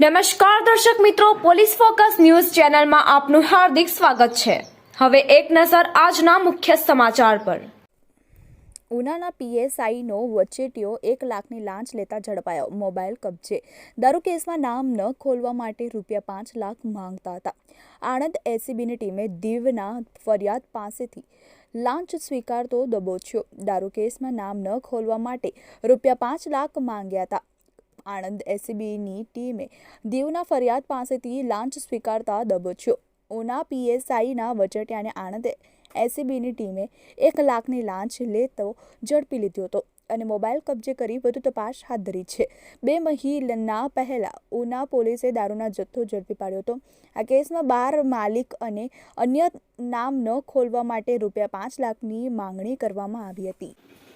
નમસ્કાર દર્શક મિત્રો, પોલીસ ફોકસ ન્યૂઝ ચેનલમાં આપનું હાર્દિક સ્વાગત છે. હવે એક નજર આજના મુખ્ય સમાચાર પર. ઉનાના પીએસઆઈનો વચેટીઓ એક લાખની લાંચ લેતા ઝડપાયો મોબાઈલ કબજે. દારૂ કેસમાં નામ ન ખોલવા માટે રૂપિયા પાંચ લાખ માંગતા હતા. આણંદ એસીબીની ટીમે દીવના ફરિયાદ પાસેથી લાંચ સ્વીકારતો દબોચ્યો. દારૂ કેસમાં નામ ન ખોલવા માટે રૂપિયા પાંચ લાખ માંગ્યા હતા. આણંદ એસીબીની ટીમે દીવના ફરિયાદ પાસેથી લાંચ સ્વીકારતા દબોચ્યો. ઉના પીએસઆઈના વચટિયાને આણંદ એસીબીની ટીમે એક લાખની લાંચ લેતો ઝડપી લીધો હતો અને મોબાઈલ કબજે કરી વધુ તપાસ હાથ ધરી છે. બે મહિના પહેલાં ઉના પોલીસે દારૂના જથ્થો ઝડપી પાડ્યો હતો. આ કેસમાં બાર માલિક અને અન્ય નામ ન ખોલવા માટે રૂપિયા પાંચ લાખની માંગણી કરવામાં આવી હતી.